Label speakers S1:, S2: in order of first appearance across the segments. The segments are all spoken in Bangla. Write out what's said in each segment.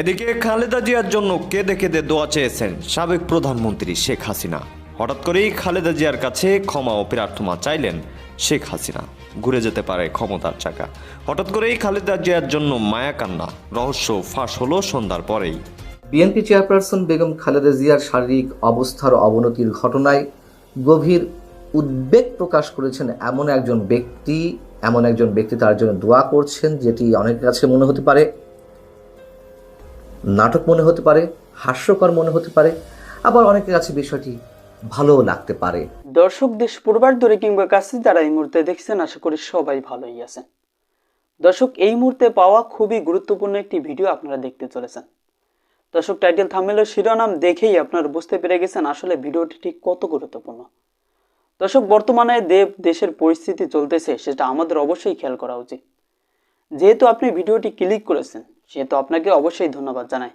S1: এদিকে খালেদা জিয়ার জন্য কেঁদে কেঁদে দোয়া চেয়েছেন সাবেক প্রধানমন্ত্রী শেখ হাসিনা। হঠাৎ করেই খালেদা জিয়ার কাছে ক্ষমা ও প্রার্থনা চাইলেন শেখ হাসিনা। ঘুরে যেতে পারে ক্ষমতার চাকা। হঠাৎ করেই খালেদা জিয়ার জন্য মায়া কান্না। রহস্য ফাঁস হলো সন্ধ্যার পরেই।
S2: বিএনপি চেয়ারপারসন বেগম খালেদা জিয়ার শারীরিক অবস্থার অবনতির ঘটনায় গভীর উদ্বেগ প্রকাশ করেছেন এমন একজন ব্যক্তি, এমন একজন ব্যক্তি তার জন্য দোয়া করছেন, যেটি অনেকের কাছে মনে হতে পারে নাটক মনে হতে পারে, হাস্যকর মনে হতে পারে, আবার অনেকের কাছে বিষয়টি ভালোও লাগতে পারে।
S3: দর্শক দেশ পূর্বার দূরে কিংবা কাছে যারা এই মুহূর্তে দেখছেন, আশা করি সবাই ভালোই আছেন। দর্শক, এই মুহূর্তে পাওয়া খুবই গুরুত্বপূর্ণ একটি ভিডিও আপনারা দেখতে চলেছেন। দর্শক, টাইটেল থামেলের শিরোনাম দেখেই আপনারা বুঝতে পেরে গেছেন আসলে ভিডিওটি ঠিক কত গুরুত্বপূর্ণ। দর্শক, বর্তমানে দেব দেশের পরিস্থিতি চলতেছে, সেটা আমাদের অবশ্যই খেয়াল করা উচিত। যেহেতু আপনি ভিডিওটি ক্লিক করেছেন সেহেতু আপনাকে অবশ্যই ধন্যবাদ জানায়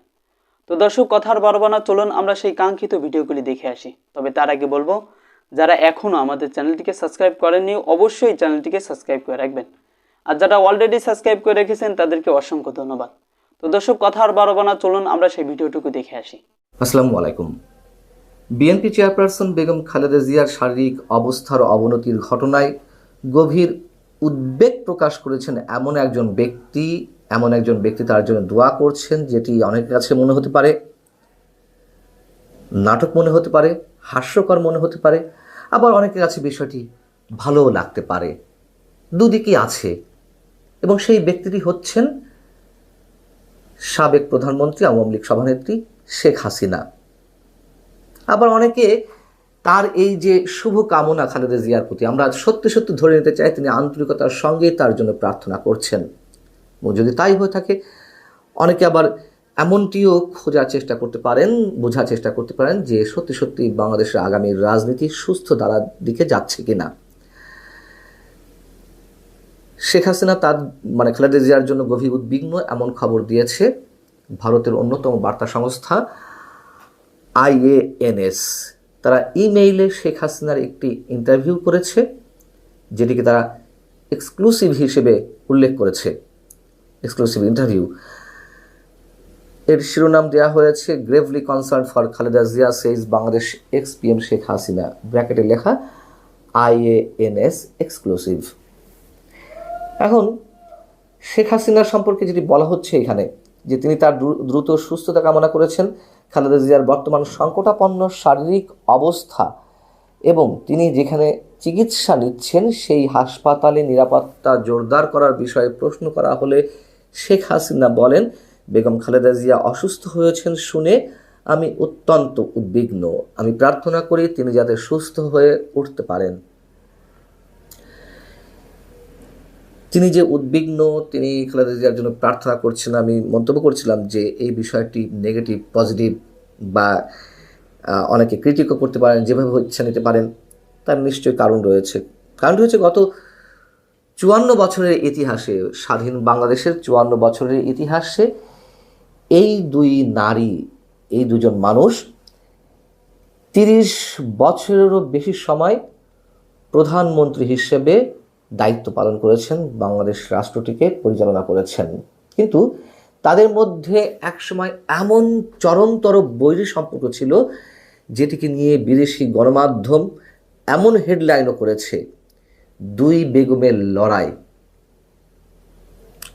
S3: তো দর্শক, কথার বারবানা চলুন আমরা সেই কাঙ্ক্ষিত ভিডিওগুলি দেখে আসি। তবে তার আগে বলব, যারা এখনও আমাদের চ্যানেলটিকে সাবস্ক্রাইব করেননি, অবশ্যই চ্যানেলটিকে সাবস্ক্রাইব করে রাখবেন। আর যারা অলরেডি সাবস্ক্রাইব করে রেখেছেন, তাদেরকে অসংখ্য ধন্যবাদ। তো দর্শক, কথার বারবানা চলুন আমরা সেই ভিডিওটুকু দেখে আসি।
S2: আসসালামু আলাইকুম। বিএনপি চেয়ারপারসন বেগম খালেদা জিয়ার শারীরিক অবস্থার অবনতির ঘটনায় গভীর উদ্বেগ প্রকাশ করেছেন এমন একজন ব্যক্তি এমন একজন ব্যক্তি তার জন্য দোয়া করছেন, যেটি অনেকের কাছে মনে হতে পারে নাটক মনে হতে পারে, হাস্যকর মনে হতে পারে, আবার অনেকের কাছে বিষয়টি ভালোও লাগতে পারে। দুদিকই আছে। এবং সেই ব্যক্তিটি হচ্ছেন সাবেক প্রধানমন্ত্রী, আওয়ামী লীগ সভানেত্রী শেখ হাসিনা। আবার অনেকে তার এই যে শুভ কামনা খালেদা জিয়ার প্রতি, আমরা সত্যি সত্যি ধরে নিতে চাই, তিনি আন্তরিকতার সঙ্গে তার জন্য প্রার্থনা করছেন। যদি তাই হয়ে থাকে, অনেকে আবার এমনটিও খোঁজার চেষ্টা করতে পারেন, বোঝার চেষ্টা করতে পারেন যে সত্যি সত্যি বাংলাদেশের আগামী রাজনীতি সুস্থ ধারার দিকে যাচ্ছে কি না শেখ হাসিনা তার মানে খালেদা জিয়ার জন্য গভীর উদ্বিগ্ন এমন খবর দিয়েছে, ভারতের অন্যতম বার্তা সংস্থা আইএএনএস। তারা ইমেইলে শেখ হাসিনার একটি ইন্টারভিউ করেছে, যেটিকে তারা এক্সক্লুসিভ হিসেবে উল্লেখ করেছে। এক্সক্লুসিভ ইন্টারভিউ এর শিরোনাম দেওয়া হয়েছে gravely concern for Khaleda Zia says Bangladesh ex PM Sheikh Hasina ব্র্যাকেটে লেখা আইএএনএস এক্সক্লুসিভ এখন শেখ হাসিনার সম্পর্কে যেটি বলা হচ্ছে এখানে, যে তিনি তার দ্রু- দ্রুত সুস্থতা কামনা করেছেন, খালেদা জিয়ার বর্তমান সংকটাপন্ন শারীরিক অবস্থা এবং তিনি যেখানে চিকিৎসা নিচ্ছেন, সেই হাসপাতালে নিরাপত্তা জোরদার করার বিষয়ে প্রশ্ন করা হলে শেখ হাসিনা বলেন, বেগম খালেদা জিয়া অসুস্থ হয়েছেন শুনে আমি অত্যন্ত উদ্বিগ্ন। আমি প্রার্থনা করি তিনি যাতে সুস্থ হয়ে উঠতে পারেন। তিনি যে উদ্বিগ্ন, তিনি খালেদা জিয়ার জন্য প্রার্থনা করছেন। আমি মন্তব্য করছিলাম যে এই বিষয়টি নেগেটিভ পজিটিভ বা অনেকে ক্রিটিকও করতে পারেন, যেভাবে ইচ্ছা নিতে পারেন, তার নিশ্চয়ই কারণ রয়েছে। কারণ রয়েছে গত চুয়ান্ন বছরের ইতিহাসে, স্বাধীন বাংলাদেশের চুয়ান্ন বছরের ইতিহাসে এই দুই নারী, এই দুজন মানুষ তিরিশ বছরেরও বেশি সময় প্রধানমন্ত্রী হিসেবে দায়িত্ব পালন করেছেন, বাংলাদেশ রাষ্ট্রটিকে পরিচালনা করেছেন। কিন্তু তাদের মধ্যে একসময় এমন চরমতর বৈরী সম্পর্ক ছিল, যেটিকে নিয়ে বিদেশি গণমাধ্যম এমন হেডলাইনও করেছে। দুই বেগমের লড়াই।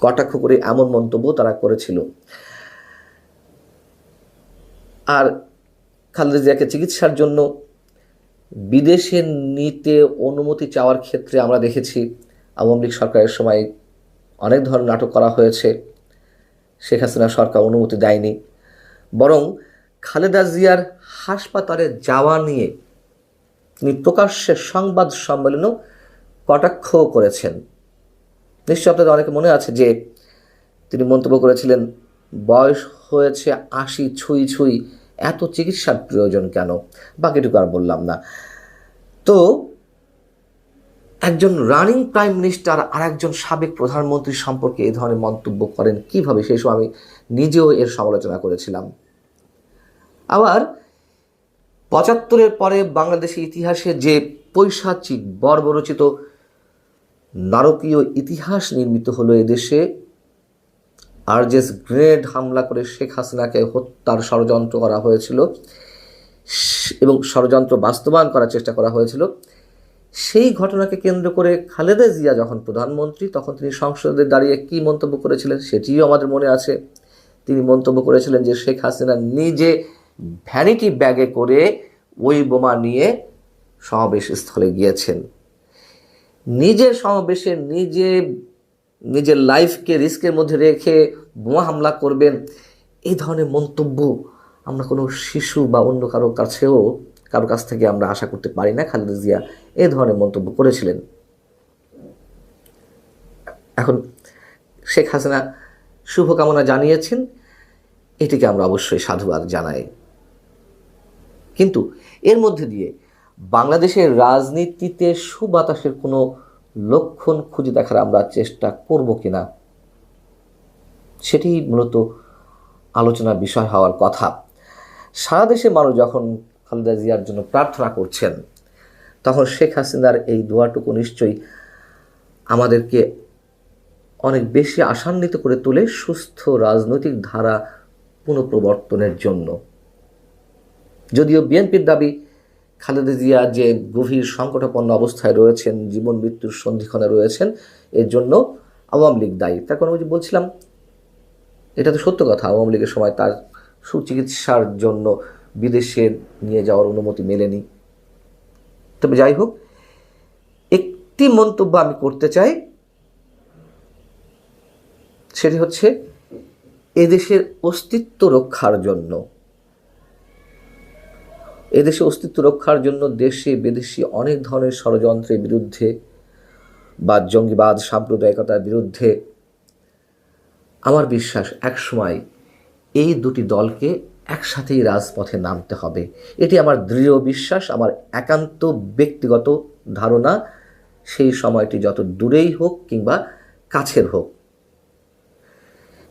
S2: কটাক্ষ করে এমন মন্তব্য তারা করেছিল। আর খালেদা জিয়াকে চিকিৎসার জন্য বিদেশে নিতে অনুমতি চাওয়ার ক্ষেত্রে আমরা দেখেছি, আওয়ামী লীগ সরকারের সময় অনেক ধরনের নাটক করা হয়েছে। শেখ হাসিনা সরকার অনুমতি দেয়নি। বরং খালেদা জিয়ার হাসপাতালে যাওয়া নিয়ে তিনি প্রকাশ্যে সংবাদ সম্মেলনও কটাক্ষ করেছেন। নিশ্চয় আপনাদের অনেকে মনে আছে যে তিনি মন্তব্য করেছিলেন, বয়স হয়েছে আশি, ছুঁই ছুঁই, এত চিকিৎসার প্রয়োজন কেন? বাকিটুকু আর বললাম না। তো একজন রানিং প্রাইম মিনিস্টার আর একজন সাবেক প্রধানমন্ত্রী সম্পর্কে এই ধরনের মন্তব্য করেন কীভাবে? সেই সময় আমি নিজেও এর সমালোচনা করেছিলাম। আবার পঁচাত্তরের পরে বাংলাদেশের ইতিহাসে যে পৈশাচিক, বর্বরচিত নারকীয় ইতিহাস নির্মিত হলো এদেশে। আরজেস গ্রেনেড হামলা করে শেখ হাসিনাকে হত্যার ষড়যন্ত্র করা হয়েছিল। এবং ষড়যন্ত্র বাস্তবায়ন করার চেষ্টা করা হয়েছিল। সেই ঘটনাকে কেন্দ্র করে খালেদা জিয়া যখন প্রধানমন্ত্রী, তখন তিনি সংসদে দাঁড়িয়ে কি মন্তব্য করেছিলেন সেটিও আমাদের মনে আছে। তিনি মন্তব্য করেছিলেন যে শেখ হাসিনা নিজে ভ্যানিটি ব্যাগে করে ওই বোমা নিয়ে সমাবেশ স্থলে গিয়েছেন। নিজের সমাবেশে নিজে নিজের লাইফকে, রিস্কের মধ্যে রেখে বোমা হামলা করবেন, এই ধরনের মন্তব্য আমরা কোনো শিশু বা অন্য কারও কাছেও, কারও কাছ থেকে আমরা আশা করতে পারি না। খালেদা জিয়া এই ধরনের মন্তব্য করেছিলেন। এখন শেখ হাসিনা শুভকামনা জানিয়েছেন, এটিকে আমরা অবশ্যই সাধুবাদ জানাই। কিন্তু এর মধ্যে দিয়ে বাংলাদেশের রাজনীতিতে সুবাতাসের কোনো লক্ষণ খুঁজে দেখার আমরা চেষ্টা করব কিনা? সেটি মূলত আলোচনার বিষয় হওয়ার কথা। সারা দেশে মানুষ যখন খালেদা জিয়ার জন্য প্রার্থনা করছেন, তখন শেখ হাসিনার এই দোয়াটুকু নিশ্চয়ই আমাদেরকে অনেক বেশি আশান্বিত করে তোলে সুস্থ রাজনৈতিক ধারা পুনঃপ্রবর্তনের জন্য। যদিও বিএনপির দাবি খালেদা জিয়া যে গভীর সংকটাপন্ন অবস্থায় রয়েছেন, জীবন মৃত্যুর সন্ধিক্ষণে রয়েছেন, এর জন্য আওয়ামী লীগ দায়ী। তার কারণ বলছিলাম, এটা তো সত্য কথা, আওয়ামী লীগের সময় তার সুচিকিৎসার জন্য বিদেশে নিয়ে যাওয়ার অনুমতি মেলেনি। তবে যাই হোক, একটি মন্তব্য আমি করতে চাই, সেটি হচ্ছে, এদেশের অস্তিত্ব রক্ষার জন্য। এদেশে অস্তিত্ব রক্ষার জন্য দেশে বিদেশি অনেক ধরনের ষড়যন্ত্রের বিরুদ্ধে বা জঙ্গিবাদ, সাম্প্রদায়িকতার বিরুদ্ধে আমার বিশ্বাস একসময় এই দুটি দলকে একসাথেই রাজপথে নামতে হবে। এটি আমার দৃঢ় বিশ্বাস, আমার একান্ত ব্যক্তিগত ধারণা। সেই সময়টি যত দূরেই হোক কিংবা কাছের হোক।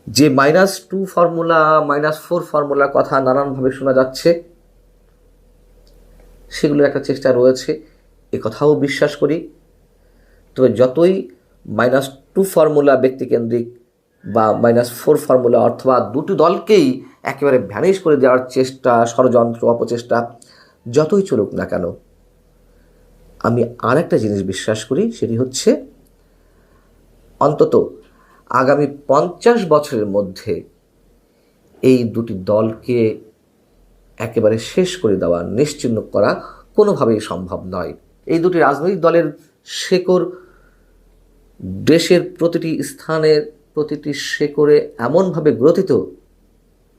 S2: যে minus two formula, minus four ফর্মুলার কথা নানানভাবে শোনা যাচ্ছে সেগুলোর একটা চেষ্টা রয়েছে। এ কথাও বিশ্বাস করি। তবে যতই মাইনাস টু ফর্মুলা ব্যক্তিকেন্দ্রিক বা মাইনাস ফোর ফর্মুলা অথবা দুটি দলকেই একেবারে ভ্যানিশ করে দেওয়ার চেষ্টা, ষড়যন্ত্র, অপচেষ্টা যতই চলুক না কেন, আমি আর একটা জিনিস বিশ্বাস করি, সেটি হচ্ছে অন্তত আগামী পঞ্চাশ বছরের মধ্যে এই দুটি দলকে একেবারে শেষ করে দেওয়া নিশ্চিহ্ন করা কোনোভাবেই সম্ভব নয়। এই দুটি রাজনৈতিক দলের শেকড় দেশের প্রতিটি স্থানের প্রতিটি শেকড়ে এমনভাবে গ্রথিত